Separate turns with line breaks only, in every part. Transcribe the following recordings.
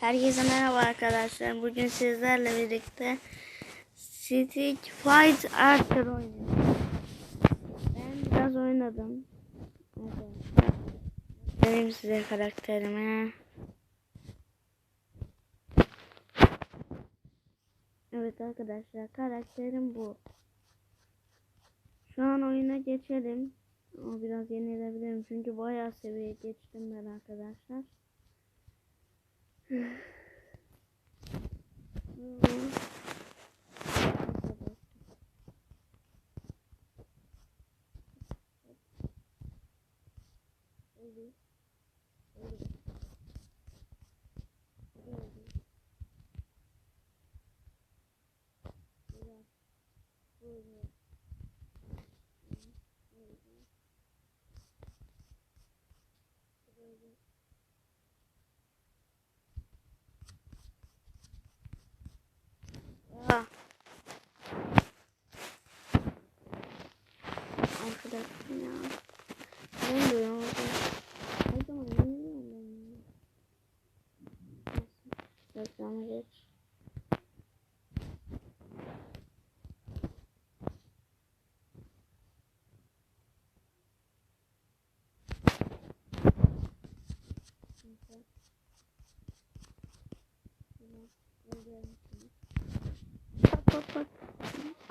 Herkese merhaba arkadaşlar. Bugün sizlerle birlikte Stick Fight Archer oynuyoruz. Ben biraz oynadım. Benim size karakterimi. Evet arkadaşlar karakterim bu. Şu an oyuna geçelim. Ama biraz yenilebilirim çünkü bayağı seviye geçtim ben arkadaşlar. Ya.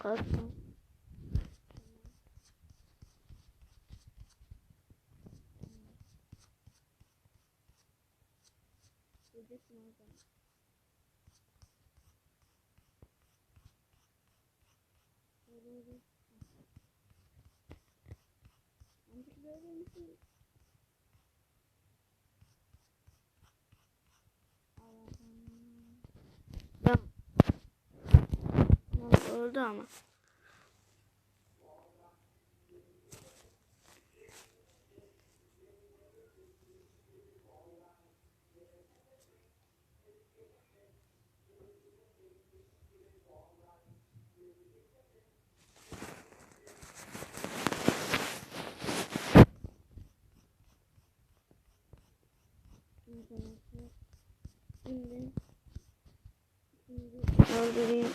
purple. We're Oldu ama. Şimdi şimdi öldüreyim.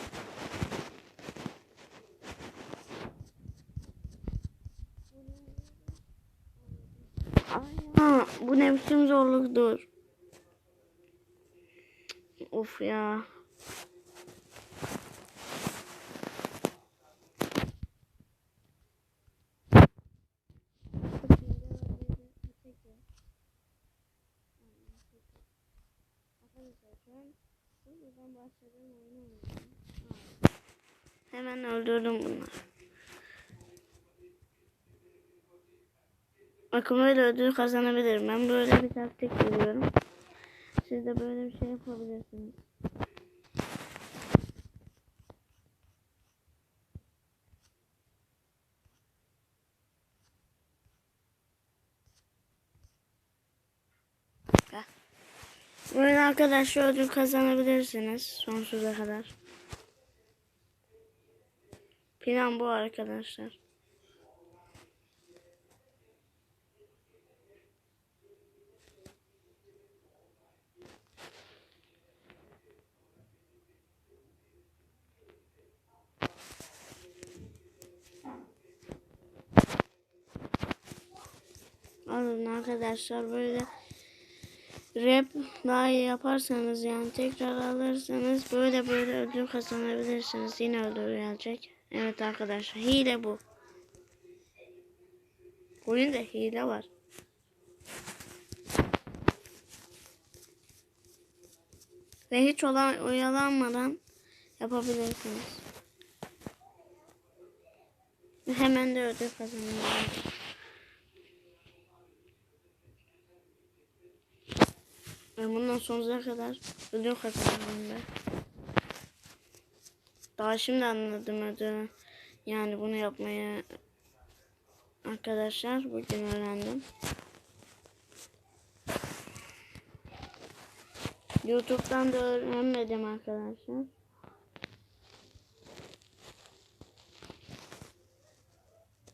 Bu ne biçim zorluktur. Of ya. Hemen öldürdüm bunları. Bakın böyle ödül kazanabilirim. Ben böyle bir taktik veriyorum. Siz de böyle bir şey yapabilirsiniz. Böyle arkadaşlar ödül kazanabilirsiniz sonsuza kadar. Plan bu arkadaşlar. Arkadaşlar böyle rap daha iyi yaparsanız yani tekrar alırsanız böyle böyle ödül kazanabilirsiniz. Yine ödül gelecek. Evet arkadaşlar hile bu. Oyunda hile var. Ve hiç olan oyalanmadan yapabilirsiniz. Hemen de ödül kazanabilirsiniz. Ben bundan sonsuza kadar ödül kazanırım ben. Daha şimdi anladım ödülü. Yani bunu yapmaya arkadaşlar bugün öğrendim. YouTube'dan da öğrenmedim arkadaşlar.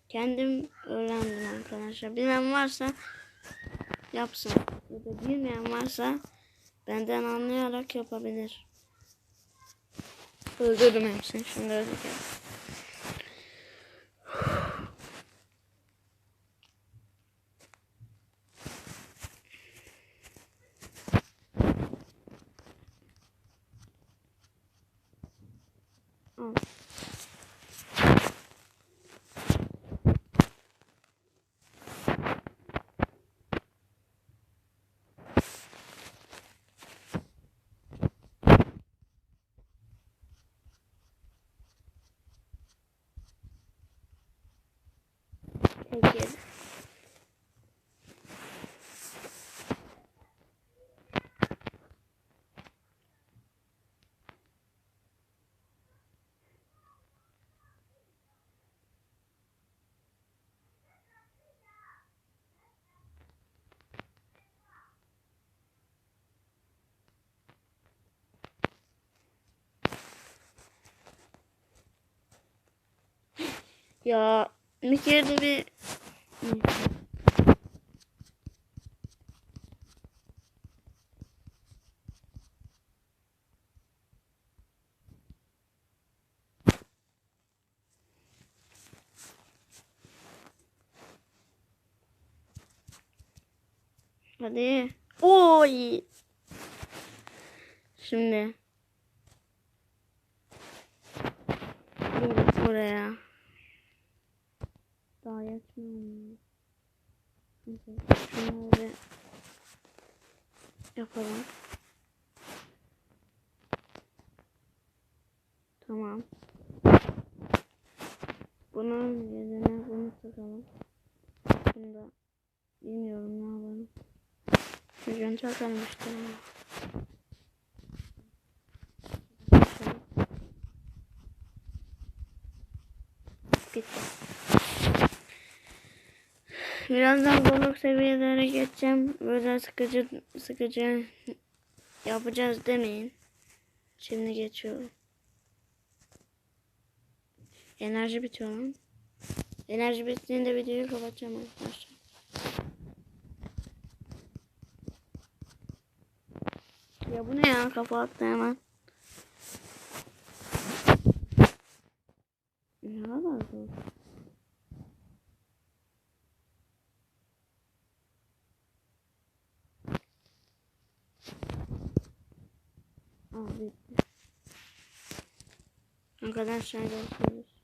Kendim öğrendim arkadaşlar. Bilen varsa yapsın. Ya da bilmeyen varsa Benden anlayarak yapabilir. Öldürdüm hepsini. Şimdi öldüreceğim. Peki. Ya bir kere bir Hadi. Oy. Şimdi. Buraya. Daha yetmiyor. Neyse, Şunları yapalım. Tamam. Bunun yerine bunu takalım. Bunu da bilmiyorum ne yapalım. Çocuğun takalım işte. Birazdan zorluk seviyelere geçeceğim. Böyle sıkıcı sıkıcı yapacağız demeyin. Şimdi geçiyorum. Enerji bitiyor lan. Enerji bittiğinde videoyu kapatacağım arkadaşlar. Ya bu ne ya kafa attı hemen. Ne kadar zor. Bitti. Arkadaşlar görüşürüz.